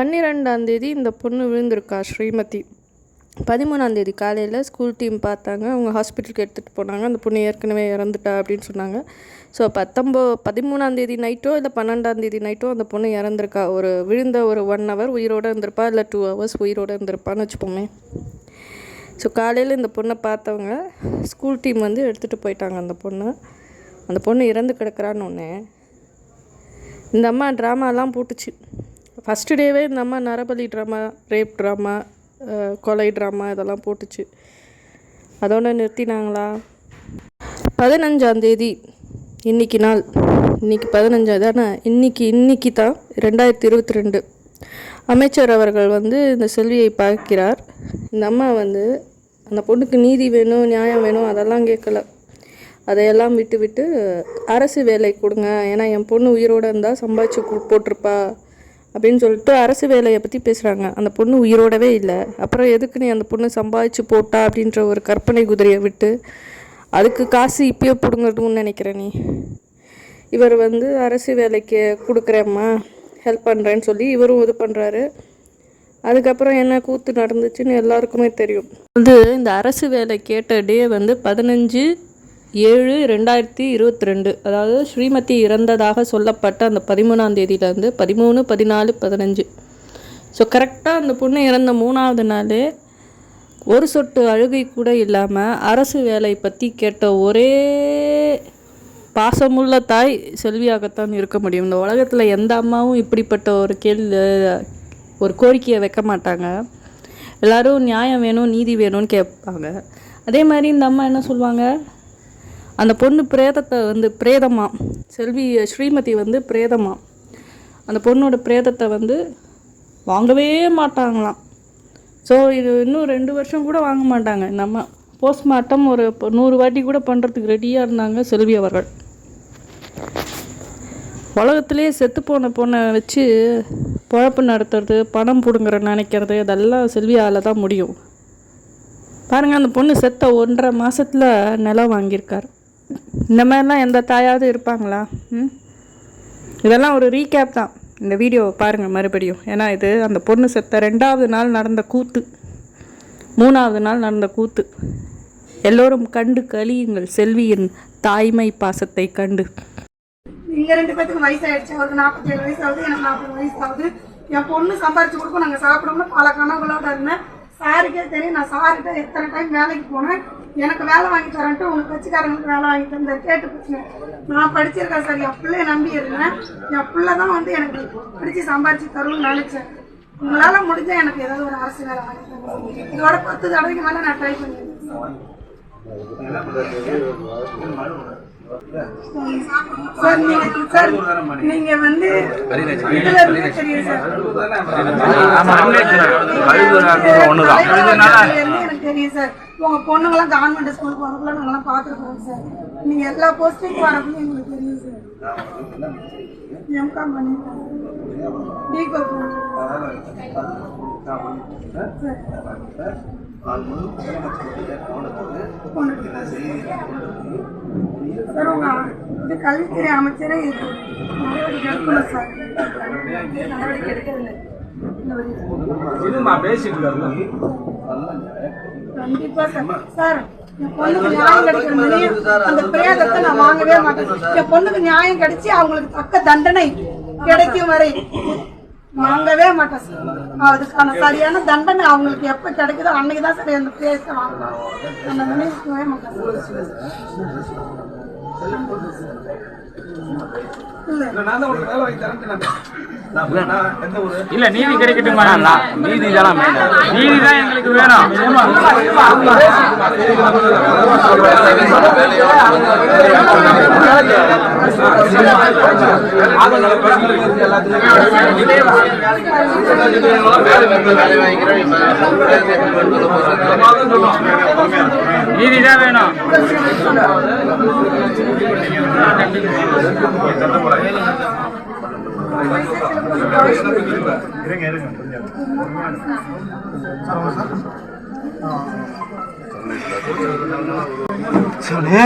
பன்னிரெண்டாந்தேதி இந்த பொண்ணு விழுந்திருக்கா ஸ்ரீமதி. பதிமூணாந்தேதி காலையில் ஸ்கூல் டீம் பார்த்தாங்க. அவங்க ஹாஸ்பிட்டலுக்கு எடுத்துகிட்டு போனாங்க. அந்த பொண்ணு ஏற்கனவே இறந்துட்டா அப்படின்னு சொன்னாங்க. ஸோ பத்தொம்போ பதிமூணாந்தேதி நைட்டோ இல்லை பன்னெண்டாந்தேதி நைட்டோ அந்த பொண்ணு இறந்துருக்கா. ஒரு விழுந்த ஒரு ஒன் ஹவர் உயிரோடு இருந்திருப்பா இல்லை டூ ஹவர்ஸ் உயிரோடு இருந்திருப்பான்னு வச்சுப்போமே ஸோ காலையில் இந்த பொண்ணை பார்த்தவங்க ஸ்கூல் டீம் வந்து எடுத்துகிட்டு போயிட்டாங்க அந்த பொண்ணு. அந்த பொண்ணு இறந்து கிடக்குறான்னு ஒன்று இந்த அம்மா ட்ராமாலாம் போட்டுச்சு. ஃபஸ்ட்டு டேவே இந்த அம்மா நரபலி ட்ராமா ரேப் ட்ராமா கொலை ட்ராமா இதெல்லாம் போட்டுச்சு. அதோட நிறுத்தினாங்களா? பதினஞ்சாந்தேதி இன்னைக்கு நாள். இன்னைக்கு பதினஞ்சாம் ஆனால் இன்னைக்கு இன்னைக்கு தான் ரெண்டாயிரத்தி இருபத்தி ரெண்டு. அமைச்சர் அவர்கள் வந்து இந்த செல்வியை பார்க்கிறார். இந்த அம்மா வந்து அந்த பொண்ணுக்கு நீதி வேணும் நியாயம் வேணும் அதெல்லாம் கேட்கல. அதையெல்லாம் விட்டு விட்டு அரசு வேலை கொடுங்க. ஏன்னா என் பொண்ணு உயிரோடு இருந்தால் சம்பாதிச்சு போட்டிருப்பா. அப்படின்னு சொல்லிட்டு அரசு வேலையை பற்றி பேசுகிறாங்க அந்த பொண்ணு உயிரோடவே இல்லை. அப்புறம் எதுக்கு நீ அந்த பொண்ணு சம்பாதிச்சு போட்டா அப்படின்ற ஒரு கற்பனை குதிரையை விட்டு அதுக்கு காசு இப்பயே பிடுங்கட்டும்னு நினைக்கிறேன் நீ? இவர் வந்து அரசு வேலைக்கு கொடுக்குறேம்மா ஹெல்ப் பண்ணுறேன்னு சொல்லி இவரும் இது பண்ணுறாரு அதுக்கப்புறம் என்ன கூத்து நடந்துச்சுன்னு எல்லாருக்குமே தெரியும். வந்து இந்த அரசு வேலை கேட்ட டே வந்து பதினஞ்சு ஏழு ரெண்டாயிரத்தி இருபத்தி ரெண்டு அதாவது ஸ்ரீமதி இறந்ததாக சொல்லப்பட்ட அந்த பதிமூணாம் தேதியிலேருந்து பதிமூணு பதினாலு பதினஞ்சு. ஸோ கரெக்டாக அந்த பொண்ணு இறந்த மூணாவது நாள் ஒரு சொட்டு அழுகை கூட இல்லாமல் அரசு வேலை பற்றி கேட்ட ஒரே பாசமுள்ள தாய் செல்வியாகத்தான் இருக்க முடியும். இந்த உலகத்தில் எந்த அம்மாவும் இப்படிப்பட்ட ஒரு கேள்வி ஒரு கோரிக்கையை வைக்க மாட்டாங்க. எல்லோரும் நியாயம் வேணும் நீதி வேணும்னு கேட்பாங்க. அதே மாதிரி இந்த அம்மா என்ன சொல்லுவாங்க? அந்த பொண்ணு பிரேதத்தை வந்து பிரேதமா செல்வி ஸ்ரீமதி வந்து பிரேதமா அந்த பொண்ணோட பிரேதத்தை வந்து வாங்கவே மாட்டாங்களாம். ஸோ இது இன்னும் ரெண்டு வருஷம் கூட வாங்க மாட்டாங்க. நம்ம போஸ்ட்மார்ட்டம் ஒரு நூறு வாட்டி கூட பண்ணுறதுக்கு ரெடியாக இருந்தாங்க செல்வி அவர்கள். உலகத்துலேயே செத்து போன பொண்ணை வச்சு பொழப்பு நடத்துறது பணம் பிடுங்குற நினைக்கிறது இதெல்லாம் செல்வியால் தான் முடியும். பாருங்கள் அந்த பொண்ணு செத்த ஒன்றரை மாதத்தில் நிலம் வாங்கியிருக்கார். இந்த மாதிரிலாம் எந்த தாயாவது இருப்பாங்களா? ம்? இதெல்லாம் ஒரு ரீகேப் தான். இந்த வீடியோவை பாருங்கள் மறுபடியும். ஏன்னா இது அந்த பொண்ணு செத்த ரெண்டாவது நாள் நடந்த கூத்து. மூணாவது நாள் நடந்த கூத்து. எல்லோரும் கண்டு கலியுங்கள் செல்வியின் தாய்மை பாசத்தை கண்டு. இங்க ரெண்டு பேத்துக்கு வயசாயிடுச்சு. அவருக்கு நாற்பத்தி ஏழு வயசு ஆகுது எனக்கு நாற்பது வயசு ஆகுது. என் பொண்ணு சம்பாரிச்சு கொடுக்கும் நாங்க சாப்பிடணும்னு பல கனவுகளோட இருந்தேன். சாருக்கே தெரியும் நான் சாருக்கிட்ட எத்தனை டைம் வேலைக்கு போனேன். எனக்கு வேலை வாங்கி தரேன்ட்டு உங்க கட்சிக்காரங்களுக்கு வேலை வாங்கி தந்த கேட்டு போச்சுங்க. நான் படிச்சிருக்கேன் சார் என் பிள்ளைய நம்பி இருந்தேன். என் பிள்ளை தான் வந்து எனக்கு பிடிச்சி சம்பாரிச்சு தரும்னு நினைச்சேன். உங்களால முடிஞ்சா எனக்கு ஏதாவது ஒரு அரசு வேலை வாங்கி தரணும் இதோட பத்து தடவைக்கு மேல நான் ட்ரை பண்ணியிருக்கேன் சார். சார் நீங்க சார் நீங்க வந்து இதுல இருந்து தெரியும் சார். எனக்கு தெரியும் சார். உங்க பொண்ணுங்களாம் கவர்மெண்ட் ஸ்கூலுக்கு வரக்குள்ள நாங்களாம் பார்த்துருக்கோம் சார் நீங்க எல்லா போஸ்டிங் வரக்குள்ள எங்களுக்கு தெரியும் சார் எம்காம் பண்ணிருக்கோம். பிகாம் சார் உங்க இது கல்வித்துறை அமைச்சரே இது. நடவடிக்கை எடுக்கணும் சார் நடவடிக்கை எடுக்கவில்லை. இதுமா பேசிட்டு இருக்காரு கண்டிப்பா சார். சார் என் பொண்ணுக்கு நியாயம் கிடைக்கணும் அந்த பிரேதத்தை நான் வாங்கவே மாட்டேன். என் பொண்ணுக்கு நியாயம் கிடைச்சி அவங்களுக்கு தக்க தண்டனை கிடைக்கும் வரை வாங்கவே மாட்டேன் சார். அதுக்கான சரியான தண்டனை அவங்களுக்கு எப்ப கிடைக்குதோ அன்னைக்கு தான் சார் அந்த பிரேதத்தை வாங்கலாம் அந்த மாட்டேன் இல்ல நான் தான் உனக்கு வேலை வாங்கி தரேன் இல்ல நீதி கிடைக்கட்டுமா? நீதி தான் நீதி தான் எங்களுக்கு வேணும். நீதி தான் வேணும். சட்டப்பட இருங்க இருங்க கொஞ்சம் சொல்லு